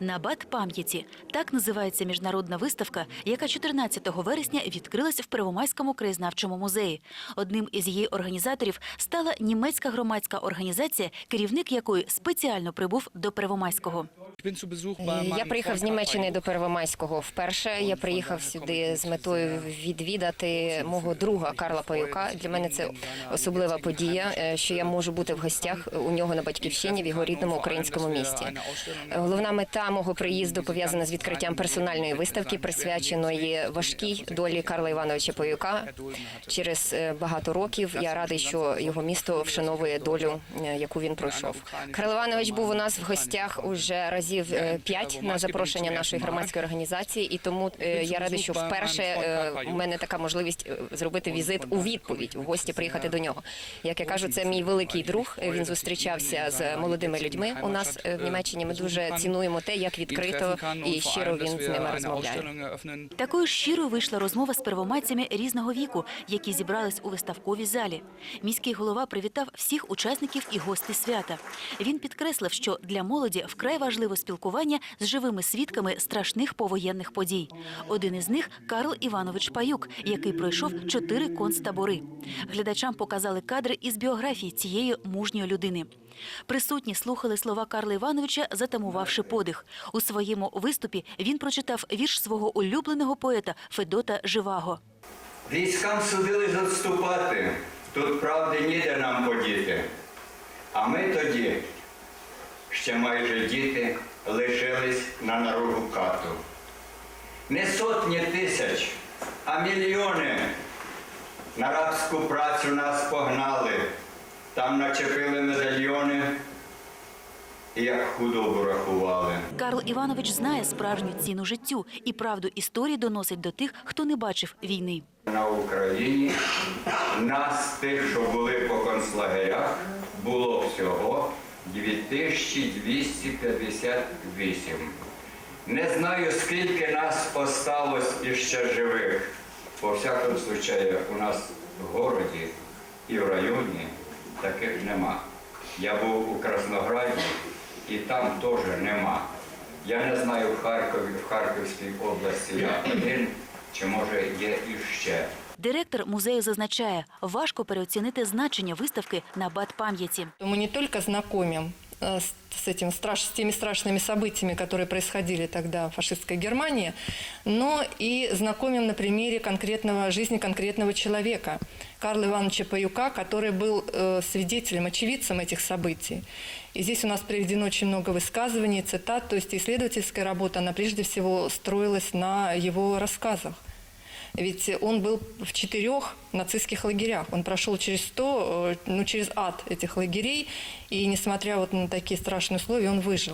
Набат пам'яті так називається міжнародна виставка, яка 14 вересня відкрилась в Первомайському краєзнавчому музеї. Одним із її організаторів стала німецька громадська організація, керівник якої спеціально прибув до Первомайського. Я приїхав з Німеччини до Первомайського. Вперше я приїхав сюди з метою відвідати мого друга Карла Паюка. Для мене це особлива подія, е, що я можу бути в гостях у нього на батьківщині в його рідному українському місті. Головна мета мого приїзду пов'язана з відкриттям персональної виставки, присвяченої важкій долі Карла Івановича Паюка. Через е, багато років я радий, що його місто вшановує долю, е, яку він пройшов. Карл Іванович був у нас в гостях уже разів е, п'ять на запрошення нашої громадської організації, і тому я радий, що вперше у мене така можливість зробити візит у відповідь у гості приїхати до нього. Як я кажу, це мій великий друг. Він зустрічався з молодими людьми у нас в Німеччині. Ми дуже цінуємо те, як відкрито і щиро він з ними розмовляє. Такою ж щирою вийшла розмова з первомайцями різного віку, які зібрались у виставковій залі. Міський голова привітав всіх учасників і гостей свята. Він підкреслив, що для молоді вкрай важливо спілкування з живими свідками страшних повоєнних подій. Один із них Карл Іванович Паюк, який пройшов чотири концтабори. Глядачам показали кадри із біографії цієї мужньої людини. Присутні слухали слова Карла Івановича, затамувавши подих. У своєму виступі він прочитав вірш свого улюбленого поета Федота Живаго. Військам судились відступати, тут правди ніде нам подіти. А ми тоді, ще майже діти, лишились на наружу кату. Не сотні тисяч, а мільйони на рабську працю нас погнали, там начепили медальйони і як худобу рахували. Карл Іванович знає справжню ціну життю і правду історії доносить до тих, хто не бачив війни. На Україні нас, тих, що були по концлагерях, було всього 2258. Не знаю, скільки нас осталось іще живих. По всякому случаю, у нас в городі і в районі таких нема. Я був у Краснограді і там теж нема. Я не знаю в Харкові, в Харківській області я один, чи може є іще. Директор музею зазначає, важко переоцінити значення виставки на бат пам'яті. Мы не тільки знакомим э, с с этим страш, с теми страшными событиями, которые происходили тогда в фашистской Германии, но и знакомим на примере конкретного жизни конкретного человека, Карла Ивановича Паюка, который был э, свидетелем, очевидцем этих событий. И здесь у нас приведено очень много высказываний, цитат, то есть исследовательская работа, она прежде всего строилась на его рассказах. Ведь он был в четырех нацистских лагерях. Он прошел через сто, э, ну, через ад этих лагерей. И несмотря вот на такие страшные условия, он выжил.